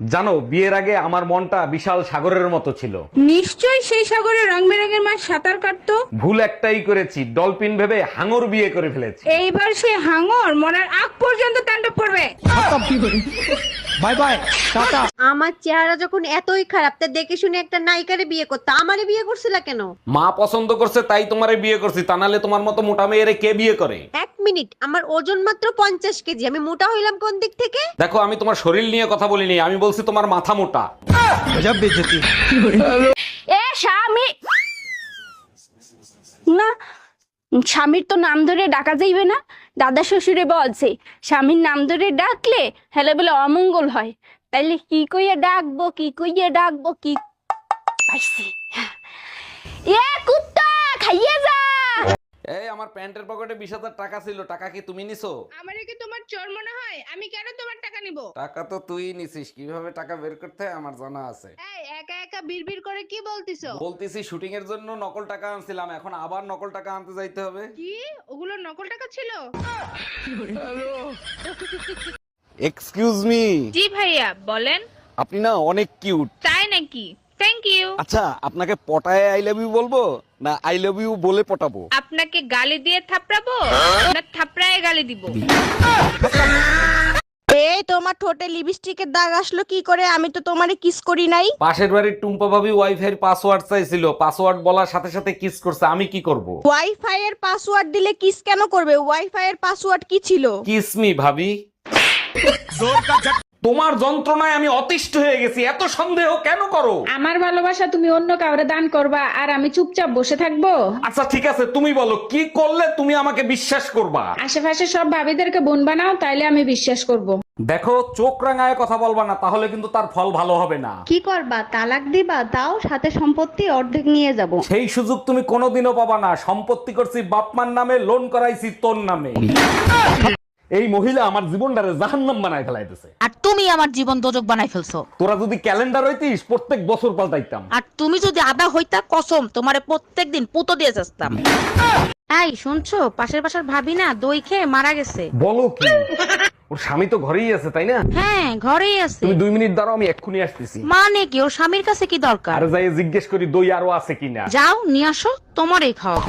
জানো বিয়ের আগে আমার মনটা বিশাল সাগরের মতো ছিল। নিশ্চয়ই সেই সাগরে রং বেরঙের মাছ সাঁতার কাটতো। ভুল একটাই করেছি ডলফিন ভেবে হাঙর বিয়ে করে ফেলেছি। এইবার সে হাঙর মরার আগ পর্যন্ত তাণ্ডব করবে। আমার চেহারা যখন এতই খারাপ তা দেখে শুনে একটা নায়িকারে বিয়ে করতে। আমারে বিয়ে করছিলা কেন? মা পছন্দ করছে তাই তোমারে বিয়ে করছি। তা নাহলে তোমার মতো মোটা মেয়েরে কে বিয়ে করে? এক মিনিট আমার ওজন মাত্র পঞ্চাশ কেজি আমি মোটা হইলাম কোন দিক থেকে? দেখো আমি তোমার শরীর নিয়ে কথা বলিনি আমি বলছি তোমার মাথা মোটা। এ স্বামী! না স্বামীর তো নাম ধরে ডাকা যাইবে না। দাদা শ্বশুরে বলছে স্বামীর নাম ধরে ডাকলে হেলে বলে অমঙ্গল হয়। তাইলে কি কইয়া ডাকবো কি কইয়া ডাকবো কি পাইছি? এ কুত্তা খাইয়ে যা! আমার প্যান্টের পকেটে বিশ হাজার টাকা ছিল টাকা কি তুমি নিছো? আমারে কি তোমার চোর মনে হয়? আমি কেন তোমার টাকা নিব? টাকা তো তুই নিছিস কীভাবে টাকা বের করতে হয় আমার জানা আছে। এই একা একা বিড়বিড় করে কি বলতিছো? বলতেছি শুটিং এর জন্য নকল টাকা আনছিলাম এখন আবার নকল টাকা আনতে যাইতে হবে। কি? ওগুলো নকল টাকা ছিল? এক্সকিউজ মি জি ভাইয়া বলেন। আপনি না অনেক কিউট তাই নাকি? থ্যাংক ইউ আচ্ছা আপনাকে পটায় আই লাভ ইউ বলব না আই লাভ ইউ বলে পটাবো? আপনাকে গালি দিয়ে থাপড়াবো? না থাপড়ায় গালি দিব? এই তোমার ঠোঁটে লিপস্টিকের দাগ আসলো কি করে? আমি তো তোমারে কিস করি নাই। পাশের বাড়ির টুম্পা ভাবি ওয়াইফাই এর পাসওয়ার্ড চাইছিল। পাসওয়ার্ড বলার সাথে সাথে কিস করছে আমি কি করব? ওয়াইফাই এর পাসওয়ার্ড দিলে কিস কেন করবে? ওয়াইফাই এর পাসওয়ার্ড কি ছিল? কিস মি ভাবি। তোমার যন্ত্রণায় আমি অতিষ্ঠ হয়ে গেছি এত সন্দেহ কেন করো? আমার ভালোবাসা তুমি অন্য কাউরে দান করবা আর আমি চুপচাপ বসে থাকব? আচ্ছা ঠিক আছে তুমি বলো কি করলে তুমি আমাকে বিশ্বাস করবা? আশেপাশে সব ভাবিদেরকে বোন বানাও তাইলে আমি বিশ্বাস করব। দেখো চোখ রাঙায় কথা বলবা না তাহলে কিন্তু তার ফল ভালো হবে না। কি করবা তালাক দিবা তাও সাথে সম্পত্তি অর্ধেক নিয়ে যাব। সেই সুযোগ তুমি কোনোদিনও পাবা না সম্পত্তি করছি বাপমার নামে লোন করাইছি তোর নামে। এই মহিলা আমার জীবনটারে জাহান্নাম বানায় ফেলাইতেছে। আর তুমি আমার জীবন দোজক বানাই ফেলছো। তোরা যদি ক্যালেন্ডার হইতিস প্রত্যেক বছর পাল্টাইতাম। আর তুমি যদি আদা হইতা কসম তোমারে প্রত্যেকদিন পুতো দিয়ে যাস্তাম এই শুনছো? পাশের পাশের ভাবি না দই খেয়ে মারা গেছে। বলো কি? ওর স্বামী তো ঘরেই আছে তাই না? হ্যাঁ ঘরেই আছে। তুমি দুই মিনিট দাঁড়াও আমি এক্ষুনি আসতেছি। মানে কি ওর স্বামীর কাছে কি দরকার? আর যাই জিজ্ঞেস করি দই আরও আছে কিনা? যাও নিয়ে আসো তোমারই খাওয়াবো।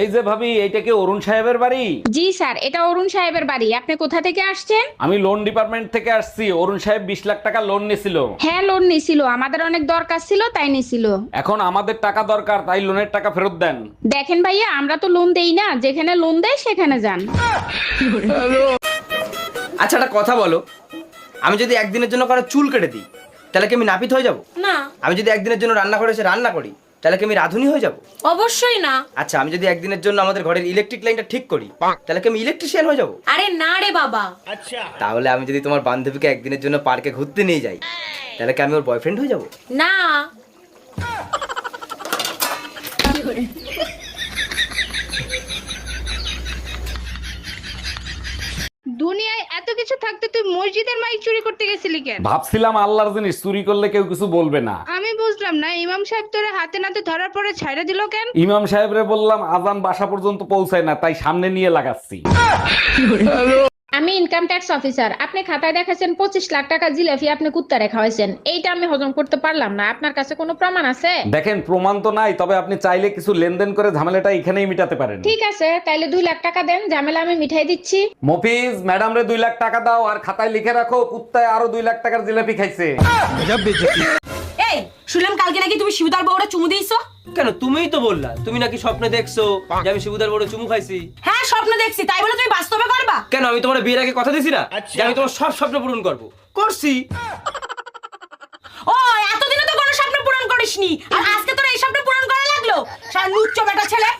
এই যে ভাবি এইটা কি অরুণ সাহেবের বাড়ি? জি স্যার এটা অরুণ সাহেবের বাড়ি। আপনি কোথা থেকে আসছেন? আমি লোন ডিপার্টমেন্ট থেকে আসছি। অরুণ সাহেব বিশ লাখ টাকা লোন নিছিল। হ্যাঁ লোন নিছিল। আমাদের অনেক দরকার ছিল তাই নিছিল। এখন আমাদের টাকা দরকার তাই লোনের টাকা ফেরত দেন। দেখেন ভাইয়া আমরা তো লোন দেই না। যেখানে লোন দেয় সেখানে যান। আচ্ছা একটা কথা বলো। আমি যদি একদিনের জন্য কারও চুল কেটে দিই তাহলে কি আমি নাপিত হয়ে যাব? না। আমি যদি একদিনের জন্য রান্না করে এসে রান্না করি তাহলে কি আমি রাঁধুনি হয়ে যাব? অবশ্যই না। আচ্ছা আমি যদি একদিনের জন্য আমাদের ঘরের ইলেকট্রিক লাইনটা ঠিক করি তাহলে কি আমি ইলেকট্রিশিয়ান হয়ে যাব? আরে না রে বাবা। আচ্ছা। তাহলে আমি যদি তোমার বান্ধবীকে একদিনের জন্য পার্কে ঘুরতে নিয়ে যাই তাহলে কি আমি ওর বয়ফ্রেন্ড হয়ে যাব? না। দুনিয়ায় এত কিছু থাকতে তুই মসজিদের মাইক চুরি করতে গেছিলি কেন? ভাবছিলাম আল্লাহর জিনিস চুরি করলে কেউ কিছু বলবে না। আমি বুঝলাম না ইমাম সাহেব তোরে হাতে নাতে ধরার পরে ছাইড়া দিল কেন? ইমাম সাহেবরে বললাম আজান বাসা পর্যন্ত পৌঁছায় না তাই সামনে নিয়ে লাগাচ্ছি। আমি ইনকাম ট্যাক্স অফিসার আপনি খাতায় দেখাছেন পঁচিশ লাখ টাকা জিলাপি আপনি কুত্তা রেখা হয়েছেন এইটা আমি হজম করতে পারলাম না আপনার কাছে কোনো প্রমাণ আছে? দেখেন প্রমাণ তো নাই তবে আপনি চাইলে কিছু লেনদেন করে ঝামেলাটা এখানেই মিটাতে পারেন। ঠিক আছে তাইলে দুই লাখ টাকা দেন ঝামেলা আমি মিঠাই দিচ্ছি। মফিজ ম্যাডাম রে দুই লাখ টাকা দাও আর খাতায় লিখে রাখো কুত্তায় আরও দুই লাখ টাকার জিলাপি খাইছে। এই শুনলাম কালকে নাকি তুমি শিবুদার বউরে চুমু দিয়েছ? কেন তুমিই তো বললা তুমি নাকি স্বপ্নে দেখছ যে আমি শিবুদার বড় চুমু খাইছি? হ্যাঁ স্বপ্ন দেখছি তাই বলে তুমি বাস্তবে করবা? কেন আমি তোমার বিয়ের আগে কথা দিছি না? যে আমি তোমার সব স্বপ্ন পূরণ করব। করছি। ও এতদিনে তো কোনো স্বপ্ন পূরণ করিসনি। আর আজকে তোর এই স্বপ্ন পূরণ করা লাগল? সারা লুচ্চ বেটা ছেলে।